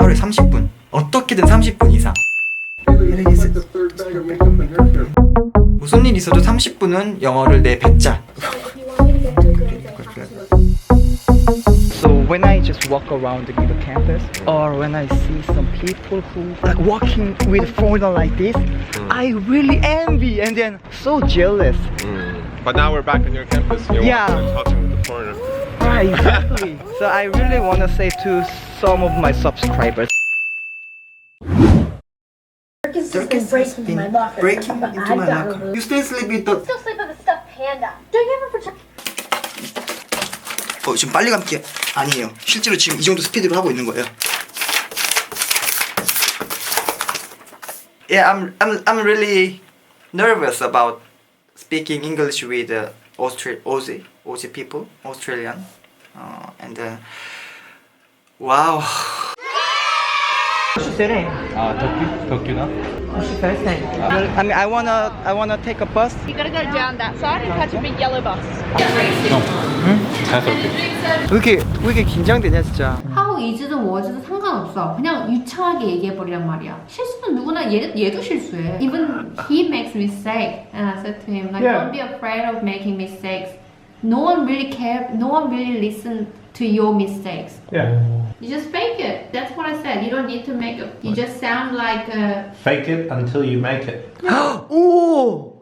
하루에 30분 어떻게든 30분 이상 무슨 일 있어도 30분은 영어를 내 뱉자 So when I just walk around the campus, or when I see some people who like walking with foreigner like this, I really envy and then so jealous. But now we're back on your campus. You're Yeah. walking and talking with the foreigner. Right, exactly. so I really want to say to some of my subscribers. Circus has been breaking my locker. breaking but into I've my got locker removed. You still sleep with the Still sleep with a stuffed panda. Don't you ever protect? 어, 지금 빨리 감기 아니에요 실제로 지금 이 정도 스피드로 하고 있는 거예요 Yeah, I'm, I'm, I'm really nervous about speaking English with uh, Austri- Aussie, Aussie people, Australian. Uh, and uh, wow. Sitting. 아 덕규? 덕규나? I mean, I wanna, I wanna take a bus. You gotta go down that side and catch a big yellow bus. 자연스럽게 왜 이렇게, 왜 이렇게 긴장되냐 진짜. 하고 이즈든 워즈든 상관없어. 그냥 유창하게 얘기해버리란 말이야. 실수는 누구나 얘, 얘도 실수해. Even he makes mistake. And I said to him, like, don't be afraid of making mistakes. No one really care. No one really listen to your mistakes. Yeah. You just fake it. That's what I said. You don't need to make it. You just sound like a Fake it until you make it. 오!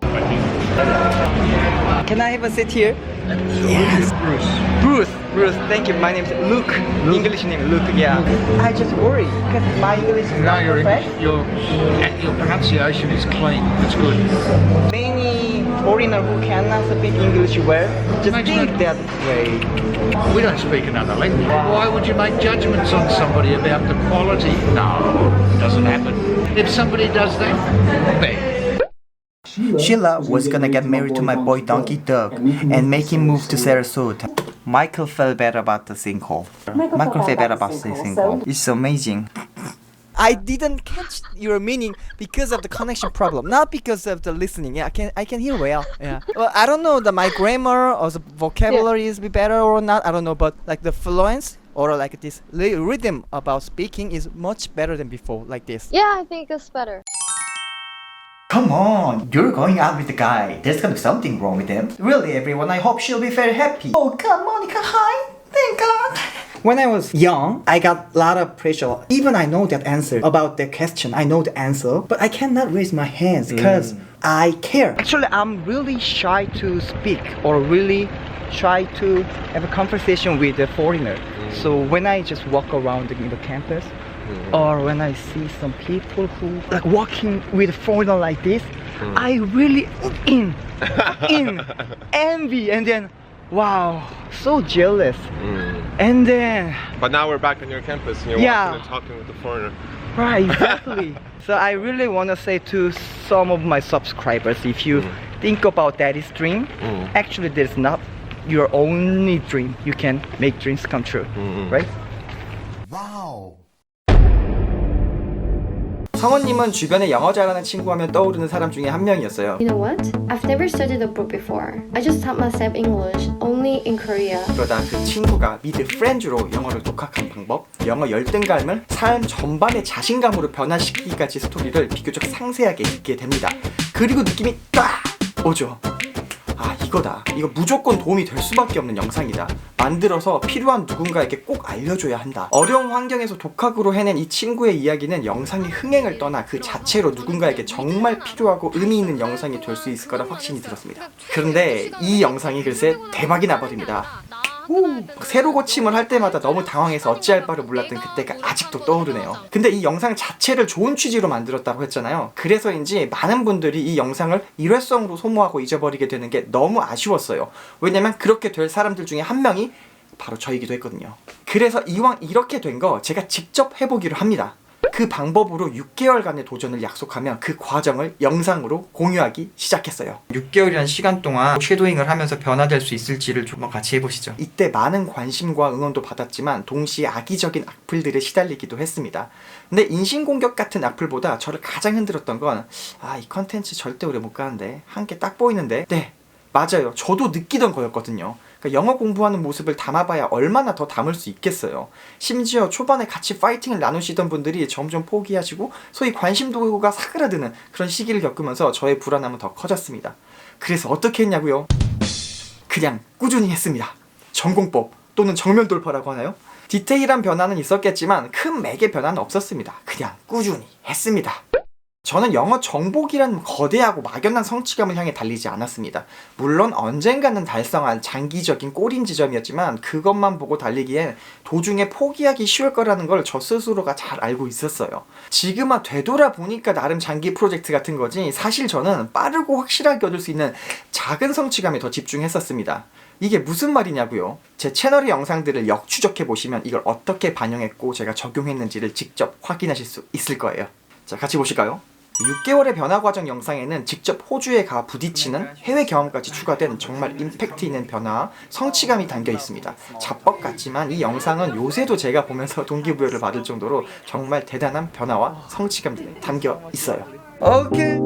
Can I have a seat here? Yes. Bruce. Bruce. Bruce. Thank you. My name is Luke. English name Luke. Yeah. I just worry because my English is No, not your, perfect. your, your pronunciation is clean. It's good. Many foreigner who cannot speak English well just Makes think no- that way. We don't speak another language. Why would you make judgments on somebody about the quality? No, it doesn't happen. If somebody does that, bad. Sheila was gonna get married to my boy Donkey Doug and make him move to Sarasota. Michael felt bad about the sinkhole. Michael, felt bad about the sinkhole. It's amazing. I didn't catch your meaning because of the connection problem, not because of the listening. Yeah, I can I can hear well. Yeah. Well, I don't know that my grammar or the vocabulary is be better or not. I don't know, but like the fluence or like this rhythm about speaking is much better than before. Like this. Yeah, I think it's better. Come on, you're going out with the guy. There's gonna be something wrong with him. Really, everyone, I hope she'll be very happy. Oh, God, Monica, hi. Thank God. When I was young, I got a lot of pressure. Even I know that answer about the question. I know the answer, but I cannot raise my hands mm. because I care. Actually, I'm really shy to speak or really try to have a conversation with a foreigner. Mm. So when I just walk around in the campus, or when I see some people who like walking with a foreigner like this, hmm. I really in in envy and then wow, so jealous. Hmm. And then But now we're back on your campus. And you're Yeah. walking and talking with the foreigner. Right, exactly. so I really want to say to some of my subscribers, if you hmm. think about daddy's dream, actually there's not your only dream. You can make dreams come true, right? 성원님은 주변에 영어 잘하는 친구 하면 떠오르는 사람 중에 한 명이었어요. You know what? I've never studied abroad before. I just taught myself English only in Korea. 그러다 그 친구가 미드 프렌즈로 영어를 독학한 방법, 영어 열등감을 삶 전반의 자신감으로 변화시키기까지 스토리를 비교적 상세하게 읽게 됩니다. 그리고 느낌이 딱 오죠. 아 이거다. 이거 무조건 도움이 될 수밖에 없는 영상이다. 만들어서 필요한 누군가에게 꼭 알려줘야 한다. 어려운 환경에서 독학으로 해낸 이 친구의 이야기는 영상의 흥행을 떠나 그 자체로 누군가에게 정말 필요하고 의미 있는 영상이 될 수 있을 거라 확신이 들었습니다. 그런데 이 영상이 글쎄 대박이 나버립니다. 새로 고침을 할 때마다 너무 당황해서 어찌할 바를 몰랐던 그때가 아직도 떠오르네요. 근데 이 영상 자체를 좋은 취지로 만들었다고 했잖아요. 그래서인지 많은 분들이 이 영상을 일회성으로 소모하고 잊어버리게 되는 게 너무 아쉬웠어요. 왜냐면 그렇게 될 사람들 중에 한 명이 바로 저이기도 했거든요. 그래서 이왕 이렇게 된 거 제가 직접 해보기로 합니다. 그 방법으로 6개월간의 도전을 약속하며 그 과정을 영상으로 공유하기 시작했어요. 6개월이란 시간 동안 쉐도잉을 하면서 변화될 수 있을지를 좀 같이 해보시죠. 이때 많은 관심과 응원도 받았지만 동시에 악의적인 악플들에 시달리기도 했습니다. 근데 인신공격 같은 악플보다 저를 가장 흔들었던 건 아, 이 컨텐츠 절대 오래 못 가는데 한 개 딱 보이는데 네, 맞아요. 저도 느끼던 거였거든요. 그러니까 영어 공부하는 모습을 담아봐야 얼마나 더 담을 수 있겠어요. 심지어 초반에 같이 파이팅을 나누시던 분들이 점점 포기하시고 소위 관심도가 사그라드는 그런 시기를 겪으면서 저의 불안함은 더 커졌습니다. 그래서 어떻게 했냐고요? 그냥 꾸준히 했습니다. 전공법 또는 정면 돌파라고 하나요? 디테일한 변화는 있었겠지만 큰 맥의 변화는 없었습니다. 그냥 꾸준히 했습니다. 저는 영어 정복이라는 거대하고 막연한 성취감을 향해 달리지 않았습니다. 물론 언젠가는 달성한 장기적인 꼬린 지점이었지만 그것만 보고 달리기엔 도중에 포기하기 쉬울 거라는 걸 저 스스로가 잘 알고 있었어요. 지금아 되돌아 보니까 나름 장기 프로젝트 같은 거지 사실 저는 빠르고 확실하게 얻을 수 있는 작은 성취감에 더 집중했었습니다. 이게 무슨 말이냐고요? 제 채널의 영상들을 역추적해 보시면 이걸 어떻게 반영했고 제가 적용했는지를 직접 확인하실 수 있을 거예요. 자, 같이 보실까요? 6개월의 변화 과정 영상에는 직접 호주에 가 부딪히는 해외 경험까지 추가된 정말 임팩트 있는 변화, 성취감이 담겨 있습니다. 자뻑 같지만 이 영상은 요새도 제가 보면서 동기부여를 받을 정도로 정말 대단한 변화와 성취감들이 담겨 있어요. 오케이.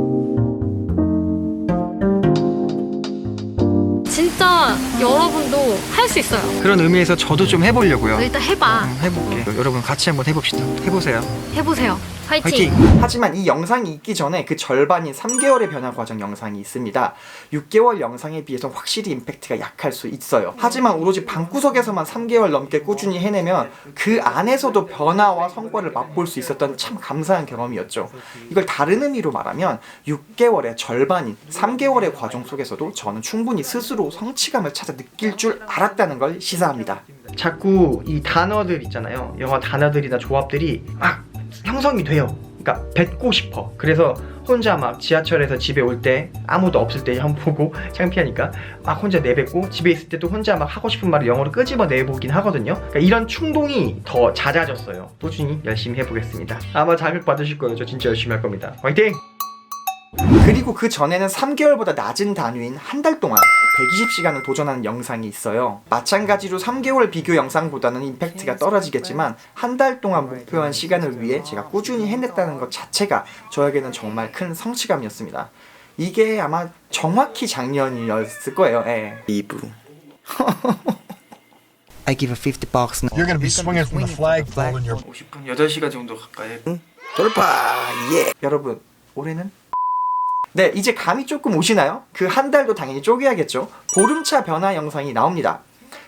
진짜 여러분도 할 수 있어요. 그런 의미에서 저도 좀 해보려고요. 일단 해봐. 해볼게요. 여러분 같이 한번 해봅시다. 해보세요. 해보세요. 화이팅. 화이팅! 하지만 이 영상이 있기 전에 그 절반인 3개월의 변화 과정 영상이 있습니다. 6개월 영상에 비해서 확실히 임팩트가 약할 수 있어요. 하지만 오로지 방구석에서만 3개월 넘게 꾸준히 해내면 그 안에서도 변화와 성과를 맛볼 수 있었던 참 감사한 경험이었죠. 이걸 다른 의미로 말하면 6개월의 절반인 3개월의 과정 속에서도 저는 충분히 스스로 성취감을 찾아 느낄 줄 알았다는 걸 시사합니다. 자꾸 이 단어들 있잖아요. 영어 단어들이나 조합들이 막 형성이 돼요. 그러니까 뱉고 싶어. 그래서 혼자 막 지하철에서 집에 올 때 아무도 없을 때형 보고 창피하니까 막 혼자 내뱉고 집에 있을 때또 혼자 막 하고 싶은 말을 영어로 끄집어 내보긴 하거든요. 그러니까 이런 충동이 더 잦아졌어요. 꾸준히 열심히 해보겠습니다. 아마 자극 받으실 거예요. 저 진짜 열심히 할 겁니다. 화이팅! 그리고 그 전에는 3개월보다 낮은 단위인 한 달 동안 120시간을 도전하는 영상이 있어요. 마찬가지로 3개월 비교 영상보다는 임팩트가 떨어지겠지만 한 달 동안 목표한 시간을 위해 제가 꾸준히 해냈다는 것 자체가 저에게는 정말 큰 성취감이었습니다. 이게 아마 정확히 작년이었을 거예요. 예. 2부. I give a 50 bucks. You're going to be swinging from the flagpole in your 50분 8시간 정도 가까이 돌파 예 여러분 올해는 네 이제 감이 조금 오시나요? 그 한 달도 당연히 쪼개야겠죠 보름차 변화 영상이 나옵니다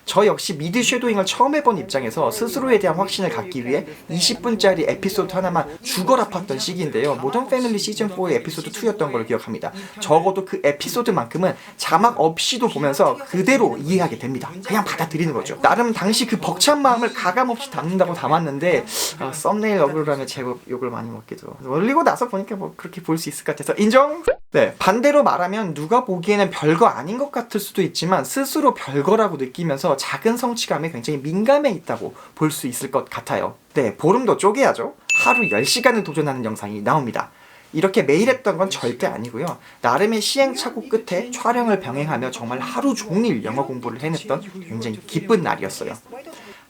저 역시 미드 쉐도잉을 처음 해본 입장에서 스스로에 대한 확신을 갖기 위해 20분짜리 에피소드 하나만 죽어라 팠던 시기인데요. 모던 패밀리 시즌4의 에피소드 2였던 걸로 기억합니다. 적어도 그 에피소드만큼은 자막 없이도 보면서 그대로 이해하게 됩니다. 그냥 받아들이는 거죠. 나름 당시 그 벅찬 마음을 가감없이 담는다고 담았는데 아, 썸네일 어그로라면 제법 욕을 많이 먹기도. 올리고 나서 보니까 뭐 그렇게 볼 수 있을 것 같아서 인정? 네, 반대로 말하면 누가 보기에는 별거 아닌 것 같을 수도 있지만 스스로 별거라고 느끼면서 작은 성취감에 굉장히 민감해 있다고 볼 수 있을 것 같아요. 네, 보름도 쪼개야죠. 하루 10시간을 도전하는 영상이 나옵니다. 이렇게 매일 했던 건 절대 아니고요. 나름의 시행착오 끝에 촬영을 병행하며 정말 하루 종일 영어 공부를 해냈던 굉장히 기쁜 날이었어요.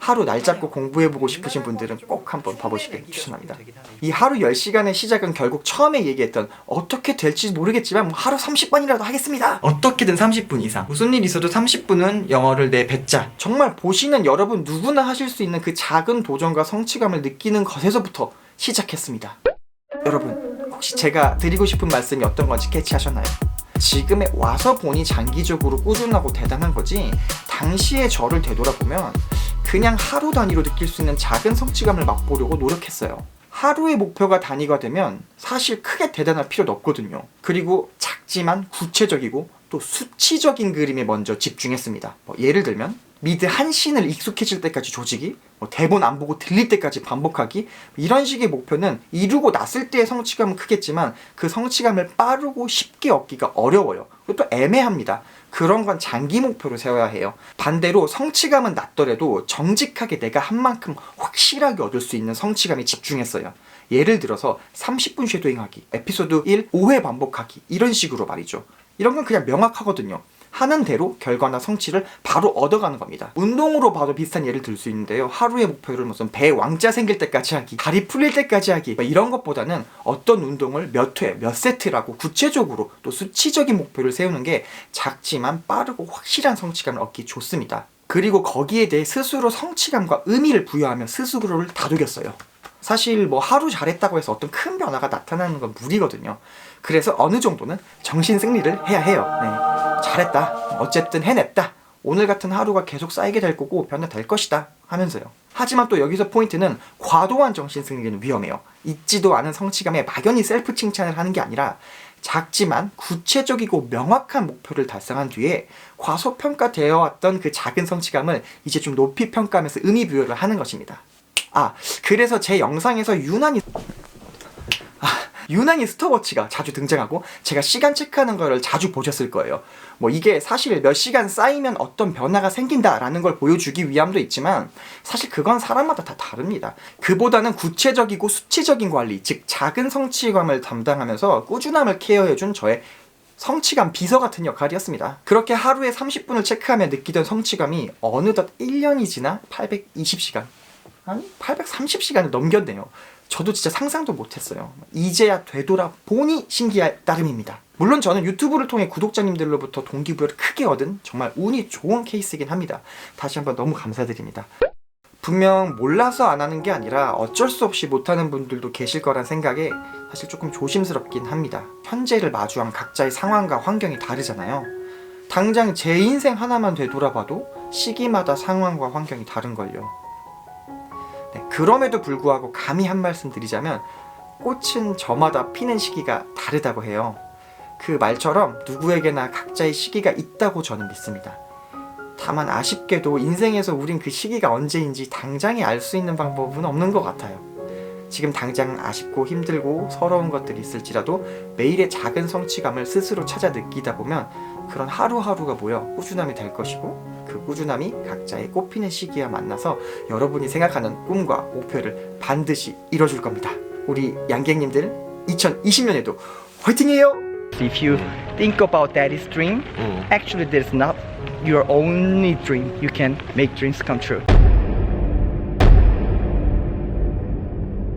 하루 날 잡고 공부해보고 싶으신 분들은 꼭 한번 봐보시길 추천합니다. 이 하루 10시간의 시작은 결국 처음에 얘기했던 어떻게 될지 모르겠지만 뭐 하루 30분이라도 하겠습니다. 어떻게든 30분 이상. 무슨 일 있어도 30분은 영어를 내뱉자. 정말 보시는 여러분 누구나 하실 수 있는 그 작은 도전과 성취감을 느끼는 것에서부터 시작했습니다. 여러분 혹시 제가 드리고 싶은 말씀이 어떤 건지 캐치하셨나요? 지금에 와서 보니 장기적으로 꾸준하고 대단한 거지 당시의 저를 되돌아보면 그냥 하루 단위로 느낄 수 있는 작은 성취감을 맛보려고 노력했어요. 하루의 목표가 단위가 되면 사실 크게 대단할 필요도 없거든요. 그리고 작지만 구체적이고 또 수치적인 그림에 먼저 집중했습니다. 뭐 예를 들면 미드 한 씬을 익숙해질 때까지 조지기, 뭐 대본 안 보고 들릴 때까지 반복하기 이런 식의 목표는 이루고 났을 때의 성취감은 크겠지만 그 성취감을 빠르고 쉽게 얻기가 어려워요. 또 애매합니다. 그런 건 장기 목표로 세워야 해요. 반대로 성취감은 낮더라도 정직하게 내가 한 만큼 확실하게 얻을 수 있는 성취감에 집중했어요. 예를 들어서 30분 쉐도잉 하기, 에피소드 1 5회 반복하기 이런 식으로 말이죠. 이런 건 그냥 명확하거든요. 하는 대로 결과나 성취를 바로 얻어가는 겁니다. 운동으로 봐도 비슷한 예를 들 수 있는데요. 하루의 목표를 무슨 배 왕자 생길 때까지 하기, 다리 풀릴 때까지 하기 뭐 이런 것보다는 어떤 운동을 몇 회, 몇 세트라고 구체적으로 또 수치적인 목표를 세우는 게 작지만 빠르고 확실한 성취감을 얻기 좋습니다. 그리고 거기에 대해 스스로 성취감과 의미를 부여하며 스스로를 다독였어요. 사실 뭐 하루 잘했다고 해서 어떤 큰 변화가 나타나는 건 무리거든요. 그래서 어느 정도는 정신 승리를 해야 해요. 네. 잘했다. 어쨌든 해냈다. 오늘 같은 하루가 계속 쌓이게 될 거고 변화될 것이다 하면서요. 하지만 또 여기서 포인트는 과도한 정신 승리는 위험해요. 있지도 않은 성취감에 막연히 셀프 칭찬을 하는 게 아니라 작지만 구체적이고 명확한 목표를 달성한 뒤에 과소평가되어 왔던 그 작은 성취감을 이제 좀 높이 평가하면서 의미 부여를 하는 것입니다. 아, 그래서 제 영상에서 유난히 아, 유난히 스톱워치가 자주 등장하고 제가 시간 체크하는 거를 자주 보셨을 거예요. 뭐 이게 사실 몇 시간 쌓이면 어떤 변화가 생긴다라는 걸 보여주기 위함도 있지만 사실 그건 사람마다 다 다릅니다. 그보다는 구체적이고 수치적인 관리, 즉 작은 성취감을 담당하면서 꾸준함을 케어해준 저의 성취감 비서 같은 역할이었습니다. 그렇게 하루에 30분을 체크하며 느끼던 성취감이 어느덧 1년이 지나 820시간 아니 830시간을 넘겼네요. 저도 진짜 상상도 못했어요. 이제야 되돌아 보니 신기할 따름입니다. 물론 저는 유튜브를 통해 구독자님들로부터 동기부여를 크게 얻은 정말 운이 좋은 케이스이긴 합니다. 다시 한번 너무 감사드립니다. 분명 몰라서 안 하는 게 아니라 어쩔 수 없이 못하는 분들도 계실 거란 생각에 사실 조금 조심스럽긴 합니다. 현재를 마주한 각자의 상황과 환경이 다르잖아요. 당장 제 인생 하나만 되돌아봐도 시기마다 상황과 환경이 다른걸요. 네, 그럼에도 불구하고 감히 한 말씀 드리자면 꽃은 저마다 피는 시기가 다르다고 해요. 그 말처럼 누구에게나 각자의 시기가 있다고 저는 믿습니다. 다만 아쉽게도 인생에서 우린 그 시기가 언제인지 당장에 알 수 있는 방법은 없는 것 같아요. 지금 당장 아쉽고 힘들고 서러운 것들이 있을지라도 매일의 작은 성취감을 스스로 찾아 느끼다 보면 그런 하루하루가 모여 꾸준함이 될 것이고 그 꾸준함이 각자의 꽃피는 시기와 만나서 여러분이 생각하는 꿈과 목표를 반드시 이뤄줄 겁니다. 우리 양갱님들 2020년에도 화이팅해요! If you think about daddy's dream, actually there's not your only dream. You can make dreams come true.